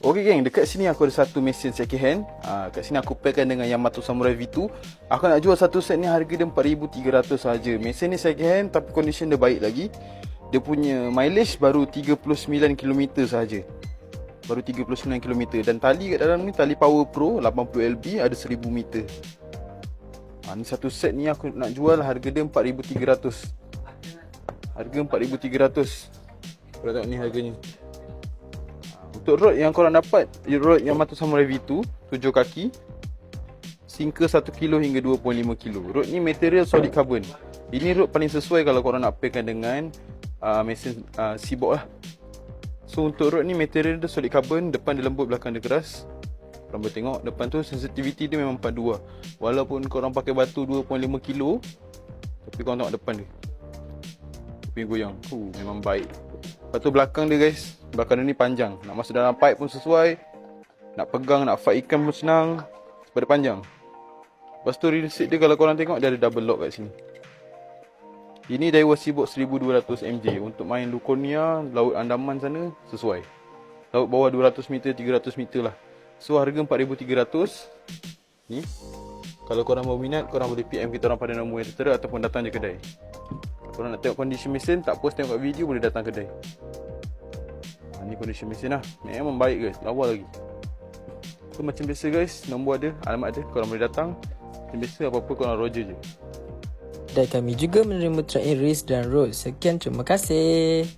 Okay geng, dekat sini aku ada satu mesin second hand. Ah, kat sini aku pairkan dengan Yamato Samurai V2. Aku nak jual satu set ni harga dia 4300 saja. Mesin ni second hand tapi condition dia baik lagi. Dia punya mileage baru 39 km saja. Baru 39 km dan tali kat dalam ni tali Power Pro 80 lb ada 1000 meter. Ah, ni satu set ni aku nak jual harga dia 4300. Harga 4300. Korang tengok ni harganya. Untuk rod yang korang dapat Rod Yamato Samurai V2 7 kaki Sinker 1 kilo hingga 2.5 kilo. Rod ni material solid carbon. Ini rod paling sesuai kalau korang nak pairkan dengan uh, Mesin uh, Seaboard lah. So untuk rod ni material dia solid carbon Depan dia lembut, belakang dia keras. Korang boleh tengok Depan tu sensitivity dia memang padu lah Walaupun korang pakai batu 2.5 kilo Tapi korang tengok depan dia. Tapi goyang. Uh, Memang baik. Lepas tu belakang dia guys Dia ni panjang. Nak masuk dalam pipe pun sesuai. Nak pegang, nak fight ikan pun senang. Sebab dia panjang. Lepas tu real seat dia kalau korang tengok Dia ada double lock kat sini. Ini Daiwa Seaboat 1200 MJ Untuk main Luconia Laut Andaman sana Sesuai. Laut bawah 200 meter 300 meter lah. So harga 4300 Ni. Kalau korang mau minat Korang boleh PM kita orang pada nombor yang tertera Ataupun datang je kedai. Kalau nak tengok kondisi mesin Tak post tengok kat video Boleh datang kedai Ni kondisi mesin lah. Memang baik guys. Lawa lagi. So macam biasa guys. Nombor ada Alamat ada Korang boleh datang. Macam biasa apa-apa korang roger je. Dan kami juga menerima track race dan road. Sekian terima kasih.